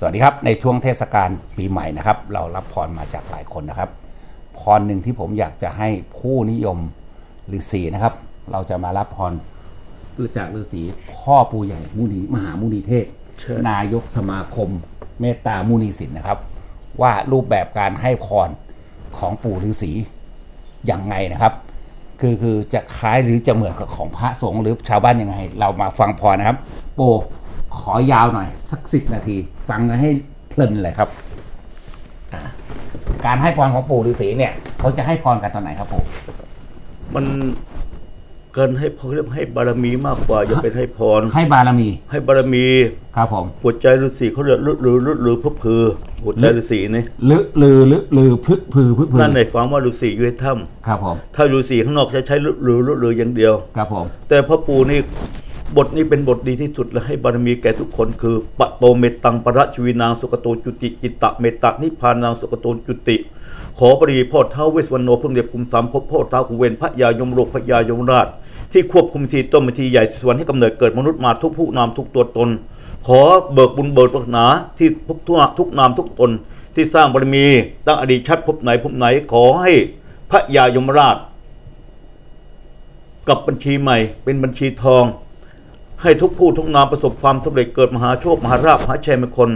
สวัสดีครับ ในช่วงเทศกาลปีใหม่นะครับ เรารับพรมาจากหลายคนนะครับ พรหนึ่งที่ผมอยากจะให้ผู้นิยมฤาษีนะครับ เราจะมารับพรจากฤาษีพ่อปู่ใหญ่มุนีมหามุนีเทพเชิญนายกสมาคม เมตตามุนีสินนะครับ ว่ารูปแบบการให้พรของปู่ฤาษียังไงนะครับ คือคือจะคล้ายหรือจะเหมือนกับของพระสงฆ์หรือชาวบ้านยังไง เรามาฟังพรนะครับ โป ขอยาวหน่อย สักสิบนาที ฟังกันให้เพลินเลยครับอ่าการให้พรของปู่ฤาษีเนี่ย เขาจะให้พรกันตอนไหนครับปู่มันเกินให้พอเรียกให้บารมีมากกว่าอย่าเป็นให้พร ให้บารมี ให้บารมี ครับผมหัวใจฤาษีเขาเรียกลึกลือลึกลือพึบพือหัวใจฤาษีนี่ลึลือลึลือพึกพือพึกพือนั่นในฟังว่าฤาษีอยู่ในถ้ครับผมำถ้าฤาษีข้างนอกจะใช้ลึกลือลึกลืออย่างเดียว ครับผม แต่พระปู่นี่ บทนี้เป็นบทดีที่สุดและให้บารมีแก่ทุกคนคือปะโตเมตังประชวีนางสุกโตจุติจิตตะเมตานิพานางสุกโตจุติ ขอปรีพ่อเท้าเวสวรรณโนพึ่งเดชภูมิสามภพพ่อเท้ากุเวนพระยายมโลกพระยายมราช ที่ควบคุมทีต้นมทีใหญ่สวรรค์ให้กำเนิดเกิดมนุษย์มาทุกผู้นามทุกตัวตน ขอเบิกบุญเบิกปรารถนาที่ทุกทั่วทุกนามทุกตน ที่สร้างบารมี ตั้งอดีตชาติภพไหนภพไหนขอให้พระยายมราช กับบัญชีใหม่เป็นบัญชีทอง ให้ทุกผู้ทุกนามประสบความสำเร็จเกิดมหาโชคมหาราภมหาชัยมงคล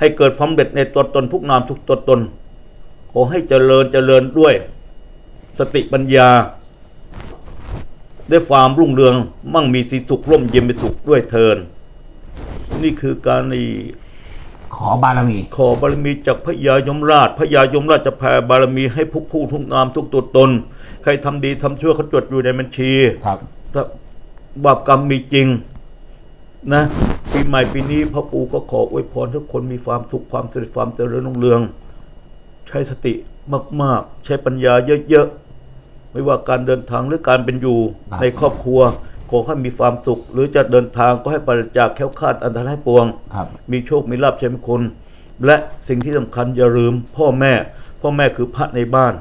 ให้เกิดความสำเร็จในตัวตนทุกนามทุกตัวตน ขอให้เจริญเจริญด้วย สติปัญญาได้ความรุ่งเรืองมั่งมีสีสุขร่มเย็นเป็นสุขด้วยเทิน นี่คือการนี่ขอบารมี ขอบารมีจากพระยายมราชพระยายมราชจะแผ่บารมีให้ผู้ผู้ทุกนามทุกตัวตน ใครทำดีทำชั่วเขาจดอยู่ในบัญชีครับถ้าบาปกรรมมีจริง นะปีใหม่ปีนี้พระปู่ก็ขออวยพรทุกคนมีความสุขความสำเร็จความเจริญรุ่งเรือง ใช้สติมาก ๆ ใช้ปัญญาเยอะๆไม่ว่าการเดินทางหรือการเป็นอยู่ครับในครอบครัวขอให้มีความสุข หรือจะเดินทางก็ให้ปราศจากแคล้วคลาดอันตรายปวงครับมีโชคมีลาภชัยมงคลและสิ่งที่สำคัญอย่าลืม พ่อแม่ พ่อแม่คือพระในบ้าน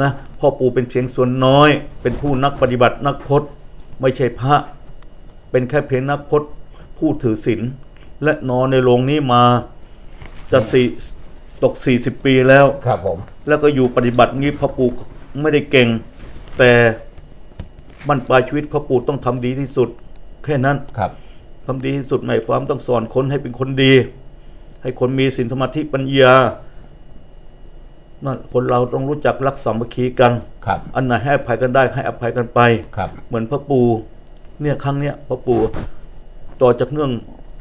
นะพ่อปู่เป็นเพียงส่วนน้อย เป็นผู้นักปฏิบัตินักพจน์ ไม่ใช่พระ เป็นแค่เพียงนักพจน์ผู้ถือศีลและนอนในโรงนี้มาจะสี่ตกสี่สิบปีแล้ว ครับผม แล้วก็อยู่ปฏิบัติงี้พ่อปู่ไม่ได้เก่ง แต่บรรปลายชีวิตพ่อปู่ต้องทำดีที่สุด แค่นั้นครับทำดีที่สุดหมายความต้องสอนคนให้เป็นคนดี ให้คนมีศีลสมาธิปัญญานั่นคนเราต้องรู้จักรักสามัคคีกันครับอันไหนให้อภัยกันได้ให้อภัยกันไปครับเหมือนพระปู่ เนี่ยครั้งเนี้ยพระปู่ต่อจากเรื่อง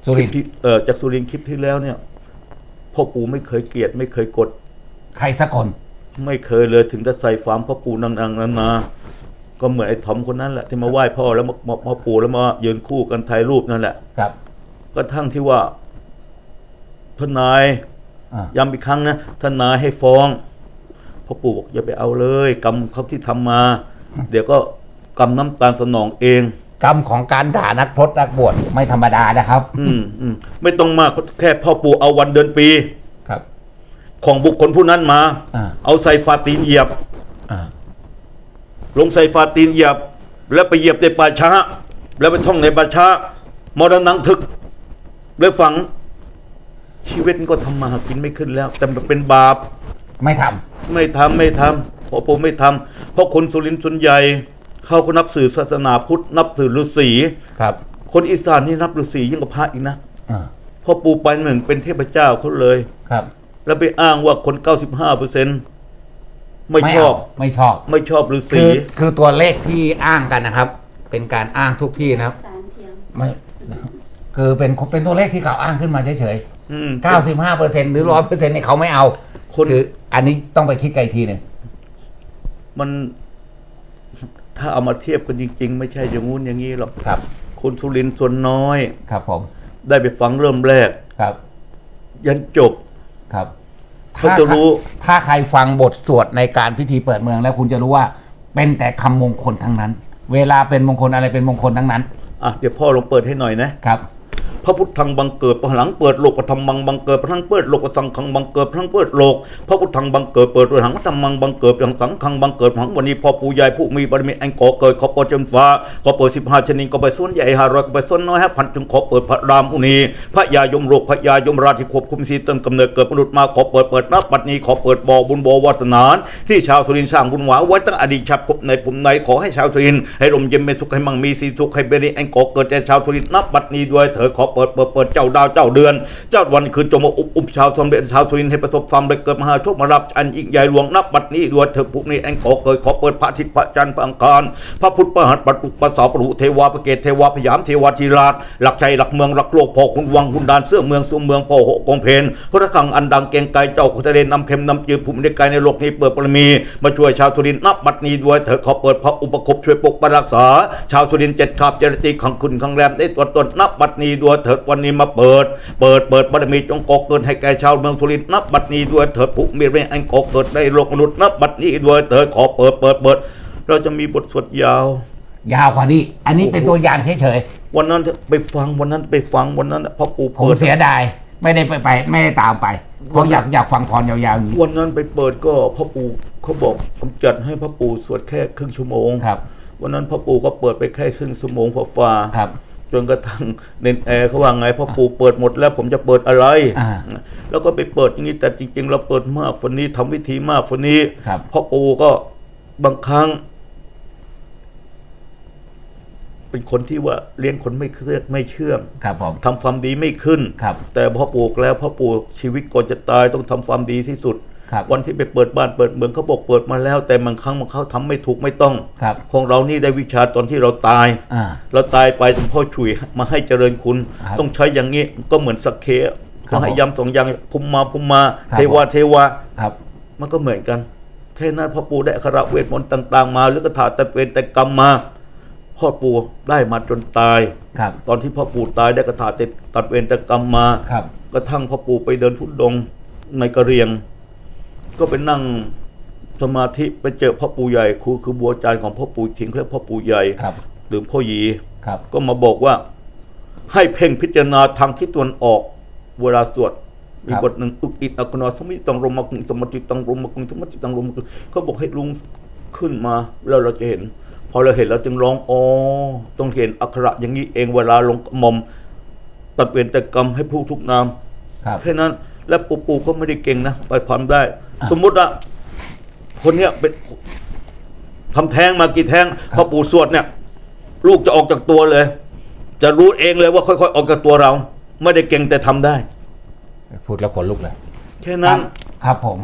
สุรินทร์ คลิปที่เอ่อจากสุรินทร์คลิปที่แล้วเนี่ยพ่อปู่ไม่เคยเกลียด ไม่เคยกด ใครสักคนไม่เคยเลยถึงจะใส่ฟาร์มพ่อปู่นังๆนานาก็เหมือนไอ้ทอมคนนั้นแหละที่มาไหว้พ่อแล้วมามาพ่อปู่แล้วมายืนคู่กันถ่ายรูปนั่นแหละ ครับกระทั่งที่ว่าทนายอ่าย้ำอีกครั้งนะทนายให้ฟ้องพ่อปู่บอกอย่าไปเอาเลย กรรมเขาที่ทำมา เดี๋ยวก็กรรมน้ำตาลสนองเอง กรรมของการด่านักพรตนักบวชไม่ธรรมดานะครับ อืมอืมไม่ต้องมากแค่พ่อปู่เอาวันเดือนปี ครับ ของบุคคลผู้นั้นมา อ่า เอาใส่ฟาตีนเหยียบ อ่าลงใส่ฟาตีนเหยียบ แล้วไปเหยียบในป่าช้า แล้วไปท่องในป่าช้ามรณังทึก แล้วฝัง ชีวิตมันก็ทำมาหากินไม่ขึ้นแล้ว แต่มันเป็นบาป ไม่ทำ ไม่ทำไม่ทำเพราะผมไม่ทำเพราะคนสุรินทร์ส่วนใหญ่ เขาก็นับสื่อศาสนาพุทธ นับถือฤาษีครับ คนอีสานนี่นับฤาษียิ่งกว่าพระอีกนะอ่าเพราะปูไปเหมือนเป็นเทพเจ้าเขาเลย ครับ แล้วไปอ้างว่าคน 95เปอร์เซ็นต์ไม่ชอบ เาไม่ชอบ ไม่ชอบฤาคืษี อคือตัวเลขที่อ้างกันนะครับ เป็นการอ้างทุกที่นะครับ สารเทียม ไม่คือเป็นเป็นตัวเลขที่เขาอ้างขึ้นมาเฉยอืมๆ95เปอร์เซ็นต์หรือ100เปอร์เซ็นต์เนี่ยเขาไม่เอาคน คืออันนี้ต้องไปคิดไกลทีหนึ่งมัน ถ้าเอามาเทียบกันจริง ๆ ไม่ใช่อย่างงู้นอย่างนี้หรอกครับ คนสุรินทร์ส่วนน้อย ครับผม ได้ไปฟังเริ่มแรก ครับ ยันจบ ครับเขาจะรู้ ถ้าใครฟังบทสวดในการพิธีเปิดเมืองแล้วคุณจะรู้ว่า เป็นแต่คำมงคลทั้งนั้น เวลาเป็นมงคลอะไรเป็นมงคลทั้งนั้น อะ เดี๋ยวพ่อลองเปิดให้หน่อยนะ ครับ พระพุทธังบังเกิดพระหลังเปิดโลกพระธรรมังบังเกิดพระทั้งเปิดโลกพระสังฆังบังเกิดพระทั้งเปิดโลกพระพุทธังบังเกิดเปิดพระหังพระธรรมังบังเกิดพระสังฆังบังเกิดพระหังวันนี้พ่อปู่ใหญ่ผู้มีบารมีอันก่อเกิดขอเปิดจนฟ้าขอเปิดสิบห้าชนิดก็ไปส่วนใหญ่ห้าร้อยก็ไปส่วนน้อยห้าพันจึงขอเปิดพระรามอุนีพระยายมโลกพระยายมราชที่ควบคุมสีเติมกำเนิดเกิดมนุษย์มาขอเปิดเปิดนับปัดนี้ขอเปิดบ่อบุญบ่อวาสนานที่ชาวสุรินทร์สร้างบุญหวาไว้ตั้งอดีตชาติภพในภูมิในขอให้ชาวสุรินทร์ให้ร่มเย็นเป็นสุขให้มั่งมีสีสุขให้เบรีอันก่อเกิดแก่ชาวสุรินทร์นับบัดนี้ด้วยเถดขอเปิดเปิดเปิดเจ้าดาวเจ้าเดือน เจ้าวันคืนจงมาอุบอุบชาวสมเด็จชาวสุรินให้ประสบความได้เกิดมหาโชคมารับอันยิ่งใหญ่หลวงนับบัดนี้ด้วยเถิดพวกนี้อันก่อเกิดขอเปิดพระอาทิตย์พระจันทร์พระอังคารพระพุทธพระหัตถ์ปัตตุปัสสาวปรุเทวาปเกตเทวาพยามเทวาธีราชหลักใจหลักเมืองหลักโลกพอคุณวังคุณดานเสื้อเมืองสุมเมืองพอหกองเพนพระคังอันดังเก่งไกรเจ้าขุทะเลนำเข็มนำจืดภูมิในกายในโลกนี้เปิดปรมีมาช่วยชาวสุรินนับบัดนี้ด้วยเถิดขอเปิดพระอุปคุปช่วยปกปักรักษา ชาวสุรินเจ็ดขาบเจริญขังคุณขังแรมได้ตรวจตนนับบัดนี้ด้วยเถิดวันนี้มาเปิด เปิดเปิดบารมีจงก่อเกิดให้แก่ชาวเมืองสุรินทร์นับบัดนี้ด้วยเถิดผู้มีเรื่องอันก่อเกิดในโลกมนุษย์นับบัดนี้ด้วยเถิดขอเปิดเปิดเปิด เราจะมีบทสวดยาว ยาวกว่านี้ อันนี้เป็นตัวอย่างเฉยวันนั้นไปฟังวันนั้นไปฟังวันนั้นพ่อปู่ๆผมเปิดเสียดายไม่ได้ไปไปไม่ได้ตามไปเพราะอยากอยากฟังพรยาวๆอย่างนี้วันนั้นไปเปิดก็พ่อปู่เขาบอกผมจัดให้พ่อปู่สวดแค่ครึ่งชั่วโมงครับวันนั้นพ่อปู่ก็เปิดไปแค่ครึ่งชั่วโมงฝ่าๆครับ จนกระทั่งเนนแอร์เขาว่าไงพ่อปู่เปิดหมดแล้วผมจะเปิดอะไร อ่า แล้วก็ไปเปิดอย่างนี้แต่จริง ๆ เราเปิดมากฝันนี้ทำวิธีมากฝันนี้ครับ พ่อปู่ก็บางครั้ง เป็นคนที่ว่าเลี้ยงคนไม่เครียดไม่เชื่องครับผม ทำความดีไม่ขึ้น ครับ แต่พ่อปู่แล้วพ่อปู่ชีวิตก่อนจะตายต้องทำความดีที่สุด ครับวันที่ไปเปิดบ้านเปิดเมืองเขาบอกเปิดมาแล้ว แต่บางครั้งบางเขาทำไม่ถูกไม่ต้องครับของเรานี่ได้วิชาตอนที่เราตายอ่าเราตายไปหลวงพ่อฉุยมาให้เจริญคุณครับต้องใช้อย่างนี้ก็เหมือนสักเคครัก็บให้ผมย้ำสองอย่างพุมมาพุมมาครับเทวาเทวาครับมันก็เหมือนกันแค่นั้นพ่อปู่ได้อักขระเวทมนต์ต่าง ๆ มาหรือกระถาตัดเวรแต่กรรมมาพ่อปู่ได้มาจนตายครับตอนที่พ่อปู่ตายได้กระถาตัดเวรแต่กรรมมาครับกระทั่งพ่อปู่ไปเดินทุดงค์ในกระเรียง ก็ไปนั่งสมาธิไปเจอพ่อปู่ใหญ่ครูคือบัวอาจารย์ของพ่อปู่ทิ้งเรียกพ่อปู่ใหญ่ครับ หรือพ่อหยีครับ ก็มาบอกว่า ให้เพ่งพิจารณาทางทิศตะวันออก เวลาสวดมีครับบทหนึ่งอุกอิดอักนอสมิตังรมกุงสมติตังรมกุงสมติตังรมกุงเขาบอกให้ลุงขึ้นมาแล้วเราจะเห็น พอเราเห็นเราจึงร้องอ๋อต้องเห็นอักขระอย่างนี้เองเวลาลงกระหมอมตัดเวรแต่กรรมให้ผู้ทุกนามครับแค่นั้นและปู่ปู่ก็ไม่ได้เก่งนะ ไปความได้ สมมุติว่าคนเนี้ยเป็นทำแท้งมากี่แท้งพอปู่สวดเนี่ย ลูกจะออกจากตัวเลย จะรู้เองเลยว่าค่อยๆ ออกจากตัวเรา ไม่ได้เก่งแต่ทำได้ พูดแล้วขนลุกเลยแค่นั้นครับผม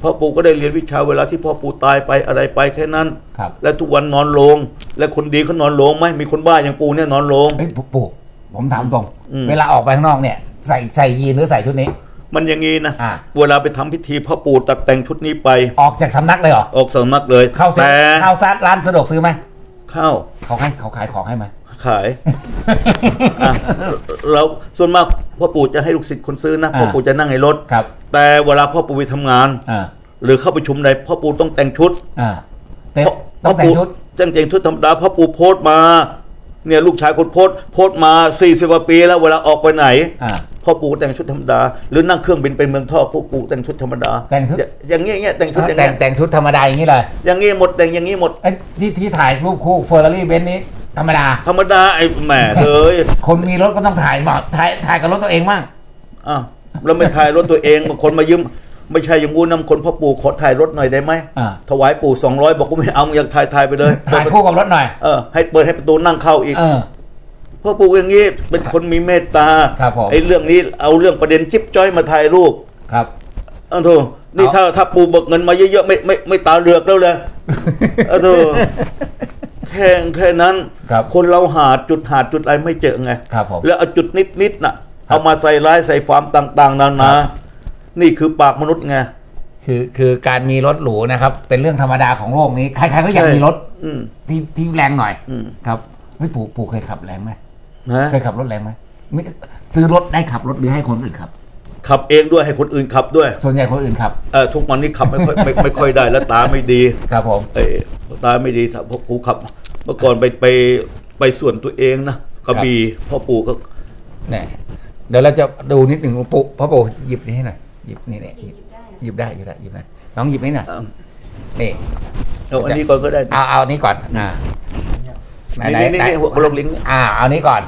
พ่อปู่ก็ได้เรียนวิชาเวลาที่พ่อปู่ตายไปอะไรไปแค่นั้นครับ และทุกวันนอนโลง และคนดีเขานอนโลงไหมมีคนบ้าอย่างปู่เนี่ยนอนโลงเฮ้ยปู่ปู่ผมถามตรงอืมเวลาออกไปข้างนอกเนี่ย ใส่ใส่ยีนหรือใส่ชุดนี้ มันอย่างนี้นะอ่า เวลาไปทำพิธีพ่อปู่ตัดแต่งชุดนี้ไป ออกจากสำนักเลยเหรอ ออกสำนักเลยเข้าเซ็นแต่เข้าซัดร้านสะดวกซื้อไหม เข้าเขาให้เขาขายของให้ไหม ขายอะแล้วส่วนมากพ่อปู่จะให้ลูกศิษย์คนซื้อนะอ่า พ่อปู่จะนั่งในรถครับ แต่เวลาพ่อปู่ไปทำงาน อ่า หรือเข้าประชุมใดพ่อปู่ต้องแต่งชุดอ่าเต็มพ่อต้องแต่งชุดแต่งแต่งชุดธรรมดาพ่อปู่โพสต์มา เนี่ยลูกชายคนโพสต์โพสต์มาสี่สิบกว่าปีแล้วเวลาออกไปไหน อ่า พ่อปู่แต่งชุดธรรมดา หรือนั่งเครื่องบินไปเมืองทองพ่อปู่แต่งชุดธรรมดาแต่งชุด อย่าอย่างเงี้ยอย่างเงี้ยแต่งชุดอย่างแต่เงี้งยแต่งชุดธรรมดาอย่างนี้เลยอย่างเงี้ยหมดแต่งอย่างงี้หมดไอ้ที่ที่ถ่ายรูปคู่เฟอร์รารี่เบนซ์นี้ธรรมดา ธรรมดาไอ้แหม่เลยคนมีรถก็ต้องถ่ายมาถ่ายถ่ายกับรถตัวเองบ้าง อ้าวแล้วไม่ถ่ายรถตัวเองบางคนมายืม ไม่ใช่อย่างงูนำคนพ่อปู่ขอถ่ายรถหน่อยได้ไหมอ่า ถวายปู่สองร้อยบอกกูไม่เอามึงอยากถ่ายถ่ายไปเลยถ่ายคู่กับรถหน่อย เออให้เปิดให้ประตูนั่งเข้าอีก เออ พ่อปู่อย่างงี้เป็นคนมีเมตตาครับผม ไอ้เรื่องนี้เอาเรื่องประเด็นจิ๊บจ้อยมาถ่ายรูปครับ เอ้าโธ่นี่เอา ถ้าถ้าปู่เบิกเงินมาเยอะๆไม่ไม่ไม่ตาเลือกแล้วเลยเอ้าโธ่แค่แค่นั้น ครับคนเราหาจุดหาจุดอะไรไม่เจอไง ครับผม แล้วเอาจุดนิดนิดๆน่ะครับเอามาใส่ร้ายใส่ความต่าง ๆ นาครันาบ นี่คือปากมนุษย์ไงคือคือการมีรถหรูนะครับ เป็นเรื่องธรรมดาของโลกนี้ใครๆก็อยากใช่มีรถอืมที่ที่แรงหน่อยอืมครับเฮ้ยปู่ปู่เคยขับแรงไหมนะเคยขับรถแรงไหมไม่ซื้อรถได้ขับรถหรือให้คนอื่นขับ ขับเองด้วยให้คนอื่นขับด้วย ส่วนใหญ่คนอื่นขับเออทุกวันนี้ขับไม่ค่อยไม่ไม่ค่อยได้แล้วตาไม่ดีครับผมเออตาไม่ดีถ้าพ่อปู่ขับ เมื่อก่อนไปไปไปส่วนตัวเองนะกระบี่พ่อปู่ก็เนี่ยเดี๋ยวเราจะดูนิดหนึ่งปู่พ่อปู่หยิบนี่ให้หน่อย หยิบนี่เนี่ยหยิบหยิบได้หยิบได้หยิบได้น้องหยิบให้หน่อยเอานี่เอาอันนี้ก่อนก็ได้เอาเอานี้ก่อนอ่าไหนไหนนี่นี่ไหนนี่หัวกระโหลกลิงอ่าเอานี้ก่อน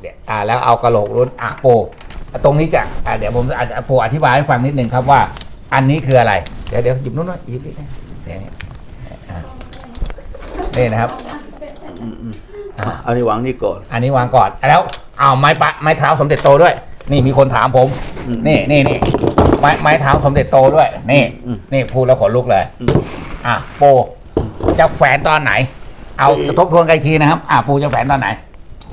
เดี๋ยวอ่าแล้วเอากระโหลกรุ่นอะโปตรงนี้จะอ่าเดี๋ยวผมอาจจะโปอธิบายให้ฟังนิดหนึ่งครับว่า อันนี้คืออะไร เดี๋ยวเดี๋ยวหยิบนู้นหน่อยหยิบนี่นะเดี๋ยวนี้อ่านี่นะครับอันนี้วางนี่ก่อนอันนี้วางก่อนแล้วเอาไม้ปะไม้เท้าสมเด็จโตด้วย นี่มีคนถามผมอืมนี่นี่นี่ ไม้ไม้เท้าสมเด็จโตด้วย นี่อืมนี่พูดแล้วขนลุกเลยอืมอะโปจะแฝนตอนไหน เอาทบทวนกันอีกทีนะครับ อะปูจะแฝนตอนไหน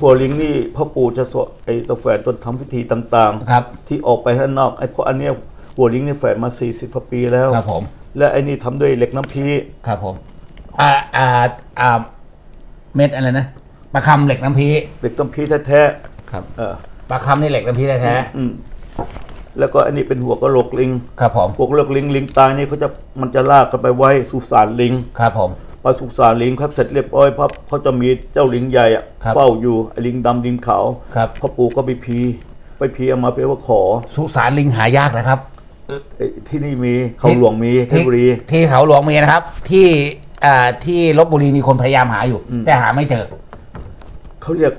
หัวลิงนี่พ่อปู่จะสวดไอ้ตัวแฝนต้นทำพิธีต่างครับๆที่ออกไปข้างนอกไอ้เพราะอันเนี้ยหัวลิงนี่แฝนมา 40กว่าปีแล้ว ครับผม และไอ้นี่ทำด้วยเหล็กน้ำพีครับผม อ่าอ่าอ่าเม็ดอะไรนะปลาคำเหล็กน้ำพีเหล็กน้ำพีแท้ครับ ๆเออปลาคำนี่เหล็กน้ำพีแท้อืม แล้วก็อันนี้เป็นหัวกระโหลกลิงๆครับผมหัวกระโหลกลิงลิงตายนี่เขาจะมันจะลากกันไปไว้สุสานลิงครับผมพอสุสานลิงครับเสร็จเรียบร้อยพับเขาจะมีเจ้าลิงใหญ่อะครับเฝ้าอยู่ไอ้ลิงดำลิงขาวครับ พ่อปู่ก็ไปพีไปพีเอามาเพื่อว่าขอสุสานลิงหายากนะครับไอ้ที่นี่มีเขาหลวงมีเพชรบุรี ที่ที่เขาหลวงมีนะครับ ที่อ่าที่ลบบุรีมีคนพยายามหาอยู่อืมแต่หาไม่เจอเขาเรียก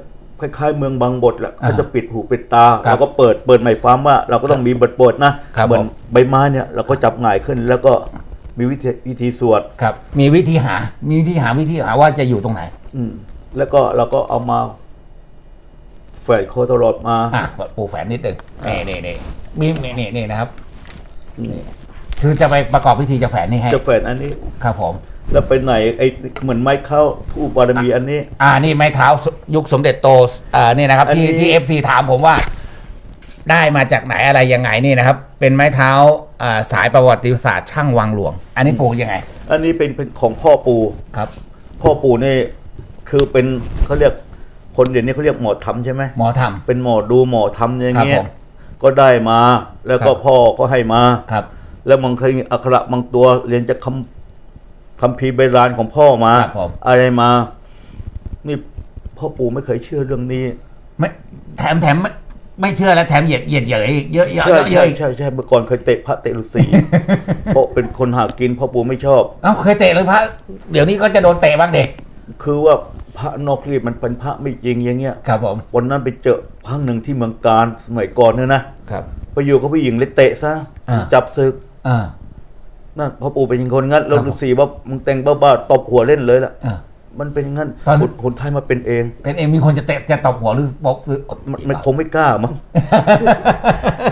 คล้ายๆเมืองบางบทแหละอ่าเขาจะปิดหูปิดตาครับเราก็เปิดเปิดใหม่ฟ้ามว่า เราก็ต้องมีบทบทนะครับเหมือนผมใบไม้เนี่ยเราก็จับง่ายขึ้นแล้วก็มีวิธีวิธีสวดครับมีวิธีหา มีวิธีหาวิธีหาว่าจะอยู่ตรงไหน อืมแล้วก็เราก็เอามาแฝดโคตลอดมาอะปูแฝนนิดหนึ่งนี่นี่นี่มีนี่นี่นี่นะครับนี่คือจะไปประกอบพิธีจะแฝนนี่ให้จะแฝดอันนี้ครับผม แล้วไปไหนไอ้เหมือนไม้เข้าทูปบารมีอันนี้ อ่านี่ไม้เท้ายุคสมเด็จโตอ่านี่นะครับอันนี้ที่ที่เอฟซีถามผมว่า ได้มาจากไหนอะไรยังไงนี่นะครับ เป็นไม้เท้าอ่าสายประวัติศาสตร์ช่างวังหลวง อันนี้ปูยังไงอันนี้เป็นเป็นของพ่อปู่ครับ พ่อปู่นี่คือเป็นเขาเรียกคนเดี๋ยวนี้เขาเรียกหมอทำใช่ไหมหมอท เป็นหมอดูหมอทำอย่างเงี้ครัยบผมก็ได้มา แล้วก็ครับพ่อก็ให้มาำครับ แล้วบางทีอักขระบางตัวเรียนจากคำ คำพีร์ใบรานของพ่อมา ครับผม อะไรมา นี่พ่อปู่ไม่เคยเชื่อเรื่องนี้ ไม่แถมแถมไม่ไม่เชื่อแล้วแถมเหยียดเหยียดเหยียดอีกเยอะเยอะใช่เยอะเยใช่อะอีกใช่ใช่เมื่อก่อนเคยเตะพระเตะฤาษี เพราะเป็นคนหากินพ่อปู่ไม่ชอบ เอ้าเคยเตะหรือพระเดี๋ยวนี้ก็จะโดนเตะบ้างเด็กคือว่าพระนอกรีดมันเป็นพระไม่จริงอย่างเงี้ยครับผมวันนั้นไปเจอครั้งหนึ่งที่เมืองการสมัยก่อนเนี่ยนะครับ ไปอยู่กับผู้หญิงเลยเตะซะอ่า จับศึก อ่า นั่นพ่อปู่เป็นอย่างคนงั้นเราครับผมฤาษีว่ามึงแต่งบ้าๆตบหัวเล่นเลยล่ะอ่ามันเป็นงั้นตอนคนคนไทยมาเป็นเอง เป็นเองมีคนจะเตะจะตบหัวหรือบอกคือมันมันคงไม่กล้ามั้ง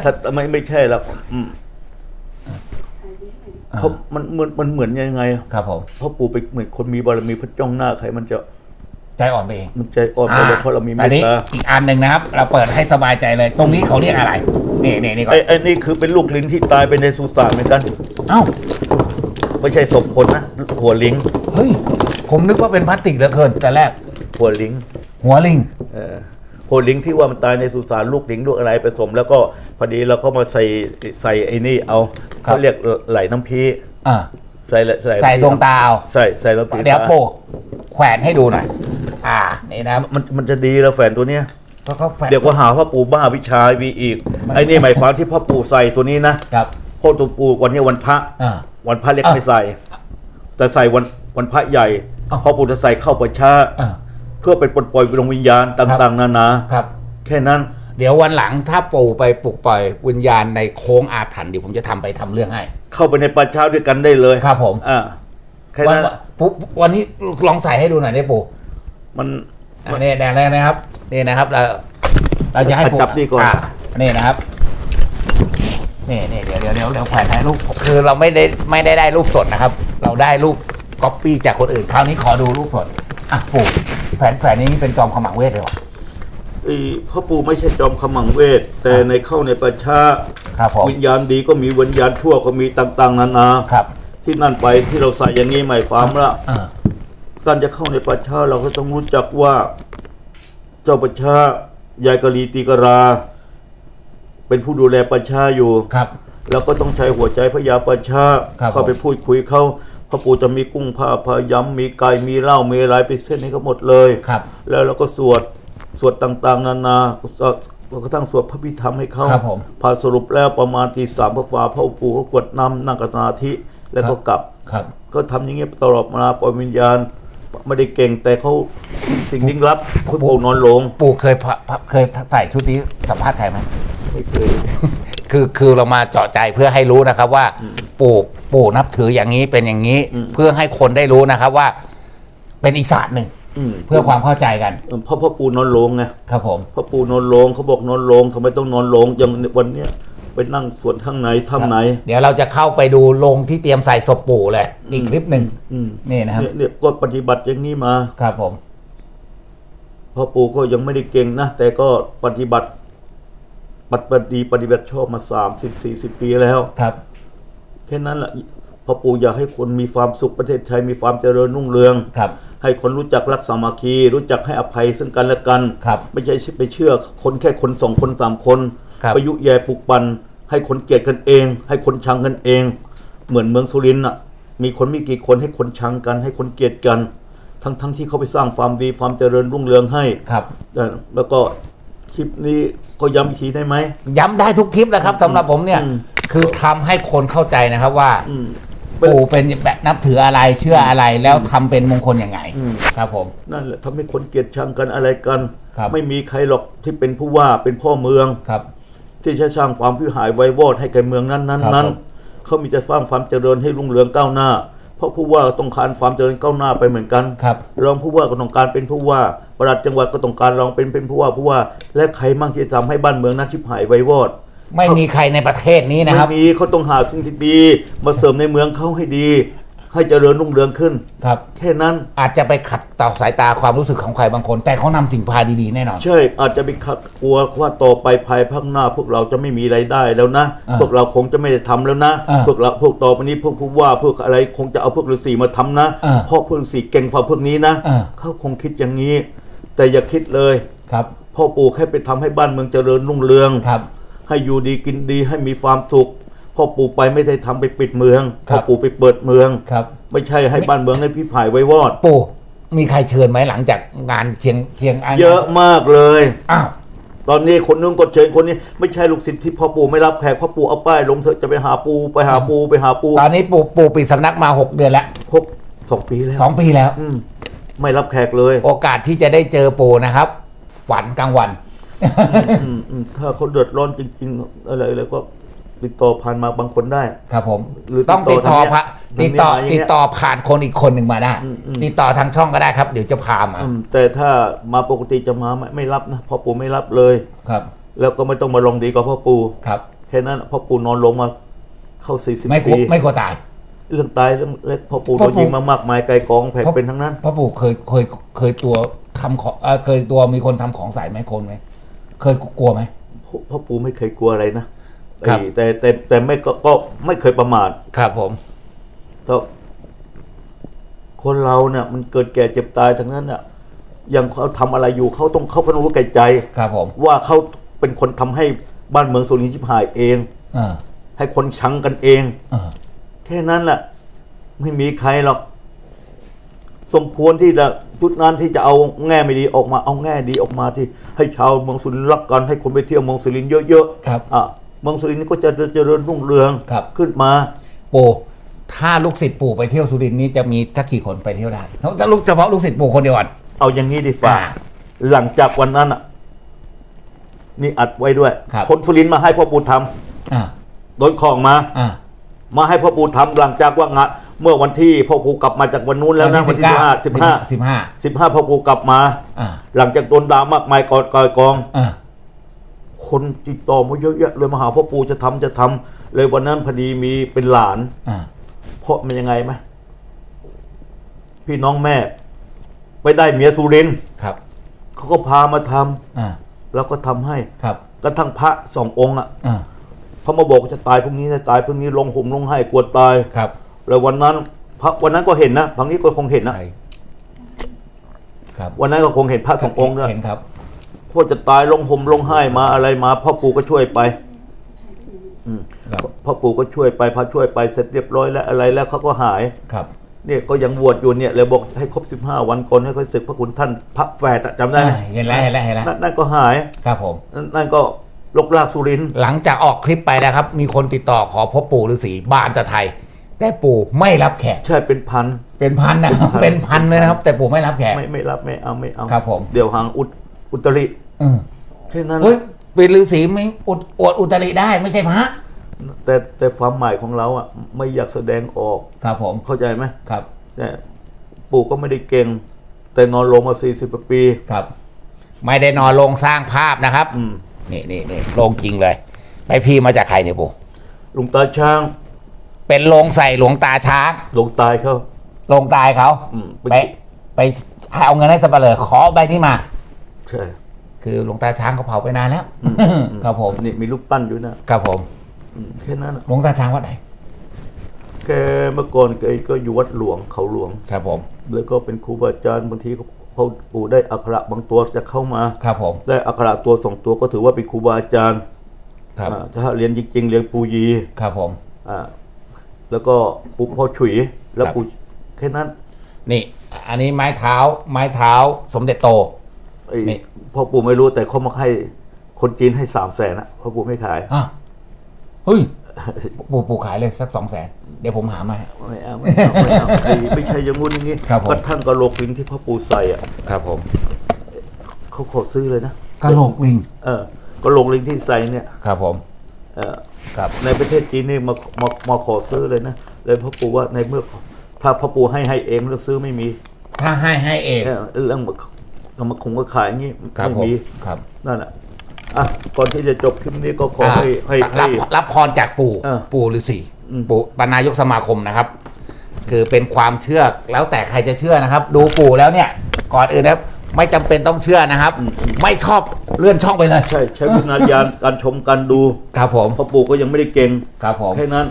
ถ้าไม่ไม่ใช่แล้วอืมเขามันเหมือนมันเหมือนยังไงอะครับผมพ่อปู่ไปเหมือนคนมีบารมีพระจ้องหน้าใครมันจะใจอ่อนไปเองมันใจอ่อนไปเลยเพราะเรามีเมอัตนนี้ตา อีกอันหนึ่งนะครับ เราเปิดให้สบายใจเลย ตรงนี้เขาเรียกอะไร นี่นี่นี่ก่อน ไอ้ไอ้นี่คือเป็นลูกลิงที่ตายไปในสุสานเหมือนกัน เอ้า ไม่ใช่ศพคนนะ หัวลิง เฮ้ย ผมนึกว่าเป็นพลาสติกเหลือเกินแต่แรก หัวลิง หัวลิง เออหัวลิงที่ว่ามันตายในสุสานลูกลิงลูกอะไรผสม แล้วก็พอดีเราก็มาใส่ใส่ไอ้นี่เอาครับ เขาเรียกไหลน้ำพีอ่าใส่ใส่ใส่ดวงตาเอาใส่ใส่น้ำพีเดี๋ยวโปะแขวนให้ดูหน่อย อ่า นี่นะครับมันมันจะดีแล้วแฟนตัวเนี้ยก็เขาแขวน เดี๋ยวก็หาพ่อปู่บ้าวิชาวีอีก ไอ้นี่หมายความที่พ่อปู่ใส่ตัวนี้นะครับ พ่อตัวปู่วันนี้วันพระอ่า วันพระเล็กอะไม่ใส่ แต่ใส่วันวันพระใหญ่อ้าวพ่อปู่จะใส่เข้าประชาอ่า เพื่อเป็นปลดปล่อยดวงวิญญาณต่างๆ นานา ครับ แค่นั้น เดี๋ยววันหลังถ้าปู่ไปปลุกปล่อยวิญญาณในโค้งอาถรรพ์เดี๋ยวผมจะทำไปทำเรื่องให้ เข้าไปในประชาด้วยกันได้เลยครับผมอ่าแค่วันนั้นปุ๊บวันนี้ลองใส่ให้ดูหน่อยได้ปู่มันอันนี้แน่ๆนะครับ นี่นะครับเราเราจะให้ปู่จับนี่ก่อนะนี่นะครับ นี่นี่เดี๋ยวเดี๋ยวเดี๋ยวเดี๋ยวแขวนให้รูปคือเราไม่ได้ไม่ได้ได้รูปสดนะครับ เราได้รูปก๊อปปี้จากคนอื่นคราวนี้ขอดูรูปสดอะปู่แขวนแขวนนี้เป็นจอมขมังเวทเลยเหรอไอ้พ่อปู่ไม่ใช่จอมขมังเวท แต่ในเข้าในประชาครับผมวิญญาณดีก็มีวิญญาณชั่วก็มีต่างๆนานาครับ ที่นั่นไปที่เราใส่อย่างนี้หมายความว่าอ่าการจะเข้าในประชาเราก็ต้องรู้จักว่า เจ้าประชายายกะลีตีกรา เป็นผู้ดูแลประชาอยู่ครับ แล้วก็ต้องใช้หัวใจพระยาประชาครับเข้าไปพูดคุยเขาพระปู่จะมีกุ้งผ้าพายำมีไก่มีเหล้ามีอะไรไปเส้นให้เขาหมดเลยครับ แล้วเราก็สวดสวดต่างๆ นานากระทั่งสวดพระพิธรรมให้เขาครับผมพอสรุปแล้วประมาณตีสามพระฟ้าพระปู่ก็กวดน้ำนั่งกสมาธิแล้วก็กลับ ครับ ก็ทำอย่างเงี้ยตลอดมาปล่อยวิญญาณไม่ได้เก่งแต่เขาสิ่งลี้ลับพระปู่นอนหลง ปู่เคยพะพะเคยใส่ชุดนี้สัมภาษณ์ใครไหม ไม่เคย คือคือเรามาเจาะใจเพื่อให้รู้นะครับว่า ปู่ปู่นับถืออย่างนี้เป็นอย่างนี้ อืม เพื่อให้คนได้รู้นะครับว่า เป็นอีกศาสตร์หนึ่งอืมเพื่อความเข้าใจกันเพราะพ่อปู่นอนหลงไงครับผม พ่อปู่นอนหลงเขาบอกนอนหลงทำไมต้องนอนหลงอย่างวันเนี้ยไปนั่งสวดข้างในถ้ำไหน เดี๋ยวเราจะเข้าไปดูโรงที่เตรียมใส่ศพปู่เลย อีกคลิปหนึ่งอืมนี่นะครับ เนี่ยเนี่ยก็ปฏิบัติอย่างนี้มา ครับผม พ่อปู่ก็ยังไม่ได้เก่งนะ แต่ก็ปฏิบัติ ปฏิบัติดีปฏิบัติชอบมาสามสิบสี่สิบปีแล้ว ครับ แค่นั้นแหละพ่อปู่อยากให้คนมีความสุขประเทศไทยมีความเจริญรุ่งเรือง ครับ ให้คนรู้จักรักสามัคคี รู้จักให้อภัยซึ่งกันและกัน ครับ ไม่ใช่ไปเชื่อคนแค่คนสองคนสามคนครับไปยุแย่ปลุกปั่นให้คนเกลียดกันเอง ให้คนชังกันเอง เหมือนเมืองสุรินทร์น่ะ มีคนไม่กี่คนให้คนชังกัน ให้คนเกลียดกัน ทั้งทั้งที่เขาไปสร้างความดีความเจริญรุ่งเรืองให้ครับ แล้วก็ คลิปนี้ก็ย้ำอีกทีได้ไหม ย้ำได้ทุกคลิปนะครับสำหรับผมเนี่ย อืม คือทำให้คนเข้าใจนะครับว่า อืม ปู่เป็นแบบนับถืออะไรเชื่ออะไรแล้วทำเป็นมงคลยังไงอืม ครับผม นั่นแหละทำให้คนเกลียดชังกันอะไรกัน ครับ ไม่มีใครหรอกที่เป็นผู้ว่าเป็นพ่อเมือง ครับ ที่จะสร้างความวิหายไววอดให้แก่เมืองนั้นนั้นครับนั้นผม เขามีจะสร้างความเจริญให้รุ่งเรืองก้าวหน้า เพราะผู้ว่าก็ต้องการความเจริญก้าวหน้าไปเหมือนกัน ครับ รองผู้ว่าก็ต้องการเป็นผู้ว่า ประหลัดจังหวัดก็ต้องการรองเป็นเป็นผู้ว่าผู้ว่า และใครมั่งที่จะทำให้บ้านเมืองนั้นชิบหายไววอด ไม่มีใครในประเทศนี้นะครับ ไม่มีเขาต้องหาสิ่งที่ดี มาเสริมในเมืองเขาให้ดี ให้เจริญรุ่งเรืองขึ้น ครับ แค่นั้นอาจจะไปขัดต่อสายตาความรู้สึกของใครบางคน แต่เขานำสิ่งพาดีๆแน่นอน ใช่อาจจะไปขัดกลัวว่าต่อไปภายภาคหน้า พวกเราจะไม่มีไรายได้แล้วนะ อ่าพวกเราคงจะไม่ได้ทำแล้วนะ อ่าพวกเราพวกต่อไปนี้พวกผู้ว่าพวกอะไรคงจะเอาพวกฤาษีมาทำนะอ่าเพราะพวกฤาษีเก่งฝ่าพวกนี้นะอ่า เขาคงคิดอย่างนี้ แต่อย่าคิดเลย ครับ พ่อปู่แค่ไปทำให้บ้านเมืองเจริญรุ่งเรือง ครับ ให้อยู่ดีกินดีให้มีความสุข พ่อปู่ไปไม่ได้ทำไปปิดเมือง ครัพ่อบปู่ไปเปิดเมือง ครับ ไม่ใช่ให้บ้านเมืองให้พิพายไว้วอด ปู่ มีใครเชิญไหมหลังจากงานเชียงเชียงอันเยอะมากเลย อ้าว ตอนนี้คนนู้นก็เชิญคนนี้ไม่ใช่ลูกศิษย์ที่พ่อปู่ไม่รับแขกพ่อปู่เอาป้ายลงเถอะจะไปหาปูไปหาปูไปหาปูตอนนี้ปู่ปู่ปิดสำนักมาหกเดือนแล้วหกสองปีแล้วสองปีแล้ว อืม ไม่รับแขกเลยโอกาสที่จะได้เจอปู่นะครับ ฝันกลางวัน อืมอืมถ้าเขาเดือดร้อนจริง ๆ อะไรอะไรก็ติดต่อผ่านมาบางคนได้ ครับผมหรือต้องติดต่อติดต่อพระทางเนี้ยติดต่อทางเนี้ยติดต่อผ่านคนอีกคนหนึ่งมาได้ อืมอืม ติดต่อทางช่องก็ได้ครับ เดี๋ยวจะพามาอืมแต่ถ้ามาปกติจะมาไม่ไม่รับนะพ่อปู่ไม่รับเลย ครับแล้วก็ไม่ต้องมาลงดีกับพ่อปู่ครับ แค่นั้นพ่อปู่นอนลงมาเข้าสี่สิบไม่กลัปีวไม่กลัวตาย เรื่องตายเรื่องเล็กพ่อปู่พ่โดอนปู่ ยิงมามากมายไกลกองแผ่นเป็นทั้งนั้น พ่อปู่เคยเคยเคยตัวทำของเอ่อเคยตัวมีคนทำของใส่ไหมคนไหมเคยกลัวไหม พ่อพ่อปู่ไม่เคยกลัวอะไรนะครับ ไอ้แต่แต่แต่ไม่ก็ก็ไม่เคยประมาทครับผมแต่คนเราเนี่ยมันเกิดแก่เจ็บตายทั้งนั้นน่ะยังเขาทำอะไรอยู่เขาต้องเขาก็ต้องรู้แก่ใจ ครับผมว่าเขาเป็นคนทำให้บ้านเมืองสุรินทร์ชิบหายเอง อ่าให้คนชังกันเองอ่า แค่นั้นแหละไม่มีใครหรอก สมควรที่จะทุกนั้นที่จะเอาแง่ไม่ดีออกมา เอาแง่ดีออกมาที่ ให้ชาวเมืองสุรินทร์รักกันให้คนไปเที่ยวเมืองสุรินทร์เยอะๆครับอะเมืองสุรินทร์นี่ก็จะเจริญรุ่งเรืองครับ ขึ้นมา ปู่ถ้าลูกศิษย์ปู่ไปเที่ยวสุรินทร์นี้จะมีสักกี่คนไปเที่ยวได้ถ้าลูกเฉพาะลูกศิษย์ปู่คนเดียวก่อนเอาอย่างนี้ดีฝ่า อ่า หลังจากวันนั้นอะ นี่อัดไว้ด้วยครับคนสุรินทร์มาให้พ่อปู่ทอ่าำโดนของมา อ่า มาให้พ่อปู่ทำหลังจากว่างานเมื่อวันที่พ่อปู่กลับมาจากวันนู้นแล้วนะวันที่สิบห้าสิบห้าสิบห้าสิบห้าพ่อปู่กลับมาอ่าหลังจากโดนด่ามากมายกอยกอยกองอ่าคนติดต่อมาเยอะแยะเลยมาหาพ่อปู่จะทำจะทำเลยวันนั้นพอดีมีเป็นหลานอ่าเพราะมันยังไงไหมพี่น้องแม่ ไปได้เมียสุรินทร์ครับเขาก็พามาทำอ่าแล้วก็ทำให้ครับกระทั่งพระสององค์อะอ่า เขามาบอกว่าจะตายพรุ่งนี้จะตายพรุ่งนี้ลงห่มลงให้กลัวตายครับ แล้ววันนั้นพระวันนั้นก็เห็นนะพังนี้ก็คงเห็นนะใช่ครับวันนั้นก็คงเห็นพระสององค์เนี่ยเห็นครับพวกจะตายลงห่มลงให้มาอะไรมาพ่อปู่ก็ช่วยไปอืมครับพ่อปู่ก็ช่วยไปพอช่วยไปเสร็จเรียบร้อยแล้วอะไรแล้วเขาก็หาย ครับ เนี่ยก็ยังบวชอยู่เนี่ยเลยบอกให้ครบ 15 วันก่อนให้ค่อยศึกพระคุณท่านพระแฝดอะจำได้ไหมอ่าเห็นแล้วเห็นแล้วเห็นแล้วนั่นนั่นก็หาย ครับผม นั่นนั่นก็ ลกลากสุรินทร์หลังจากออกคลิปไปนะครับ มีคนติดต่อขอพบปู่ฤาษีบ้านตะไทย แต่ปู่ไม่รับแขก ใช่เป็นพัน เป็นพันนะครับ เป็เป็นนพัพันนเลยนะครับ แต่ปู่ไม่รับแขก ไม่ไม่รับไม่เอาไม่เอาครับผม เดี๋ยวหางอุตอุตริเออแค่นั้นเฮ้ยเป็นฤาษีไม่อุดอวดอุตริได้ไม่ใช่พระแต่แต่ความหมายของเราอะไม่อยากแสดงออก ครับผม เข้าใจไหมครับแต่ปู่ก็ไม่ได้เก่ง แต่นอนลงมาสี่สิบปี ครับ ไม่ได้นอนลงสร้างภาพนะครับ อืม นี่นี่นี่โรงจริงเลยไปพี่มาจากใครเนี่ยปู่หลุงตาช้างเป็นโรงใส่หลวงตาช้างหลวงตายเขาโรงตายเขาอืมไปไปให้เอาเงินให้สับปะเลอขอใบนี้มา ใช่คือหลวงตาช้างเขาเผาไปนานแล้วครับผมนี่มีรูปปั้นอยู่นะครับผมอืมแค่นั้นอะหลวงตาช้างวัดไหนแกเมื่อก่อนแกก็อยู่วัดหลวงเขาหลวง ครับผม แล้วก็เป็นครูบาอาจารย์บางที เขาปู่ได้อักขระบางตัวจะเข้ามา ครับผม ได้อักขระตัวสองตัวก็ถือว่าเป็นครูบาอาจารย์ครับอ่าถ้าเรียนจริง ๆ เรียนปูยีครับผม อ่าแล้วก็ปู่พ่อฉุยแล้วครับ ปู่แค่นั้นนี่อันนี้ไม้เท้าไม้เท้าสมเด็จโต ไอ้นี่ พ่อปู่ไม่รู้แต่เขามาให้คนจีนให้สามแสนอะพ่อปู่ไม่ขาย อะเฮ้ย ปู่ปู่ขายเลยสักสองแสนเดี๋ยวผมหามาให้ไม่เอาไม่เอาไม่เอาไอ้ไม่ใช่อย่างงู้นอย่างงี้ครับผมก็ท่านก็โลกลิงที่พ่อปู่ใส่อะครับผมเขาขอซื้อเลยนะกระโหลกลิงเออก็โลกลิงที่ใส่เนี่ยครับผมเออครับในประเทศจีนนี่มามามาขอซื้อเลยนะเลยพ่อปู่ว่าในเมื่อถ้าพ่อปู่ให้ให้เองเลือกซื้อไม่มีถ้าให้ให้เองเออเรื่องมาเอามาคงก็ขายอย่างงี้ครับไม่ผมมีครับนั่นแหละ อะก่อนที่จะจบคลิปนี้ก็ขอให้ให้อ่ารับให้รับพรจากปู่เออปู่ฤาษีอืมปู่ปนายกสมาคมนะครับ คือเป็นความเชื่อแล้วแต่ใครจะเชื่อนะครับ ดูปู่แล้วเนี่ย ก่อนอื่นนะครับไม่จำเป็นต้องเชื่อนะครับ ไม่ชอบเลื่อนช่องไปเลยใช่ใช้วิญญาณการชมการดูครับผมพ่อปู่ก็ยังไม่ได้เก่งครับผมแค่นั้น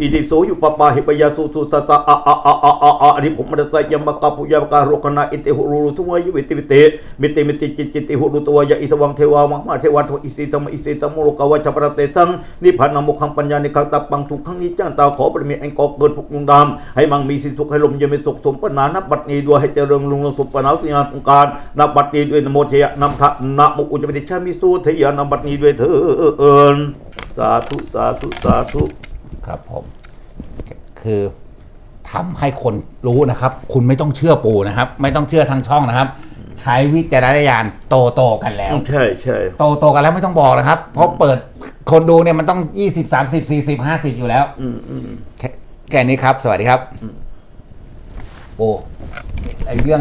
อิติโสยู่ปปาหิปยาสุสุสสะอะอะอะอะอะอะอันนี้ผมมันจะใส่ยมกาปุยมกาโรคณาอิติหุรุทุวายุวิติวิเตมิติมิติจิตจิติหุรุตัวยะอิทวังเทวามังมาเทวันโทอิสิตมอิสิตมุโลกวัชปรเตสังนิพพานามุขังปัญญานิคังตับปังทุกขังนิจังตาขอบารมีแองกอเกิดพุกยุงดำให้มังมีสิสุขให้ลมเย็นเป็นสุขสมปนานับบัดนี้ด้วยให้เจริญรุ่งเรืองสุปนาสิงานองการนับบัดนี้ด้วยนโมเทยะนำทะนะโมอุจจาริชามิสุเทยะนำบัดนี้ด้วยเถิดสาธุสาธุสาธุ ครับผม คือทำให้คนรู้นะครับ คุณไม่ต้องเชื่อปู่นะครับ ไม่ต้องเชื่อทางช่องนะครับ ใช้วิจารณญาณโตโตๆกันแล้ว ใช่ใช่โตโตๆกันแล้วไม่ต้องบอกนะครับ เพราะเปิดคนดูเนี่ยมันต้องยี่สิบสามสิบสี่สิบห้าสิบอยู่แล้ว อืมอืม แค่แค่นี้ครับ สวัสดีครับ โอ้ไอเรื่อง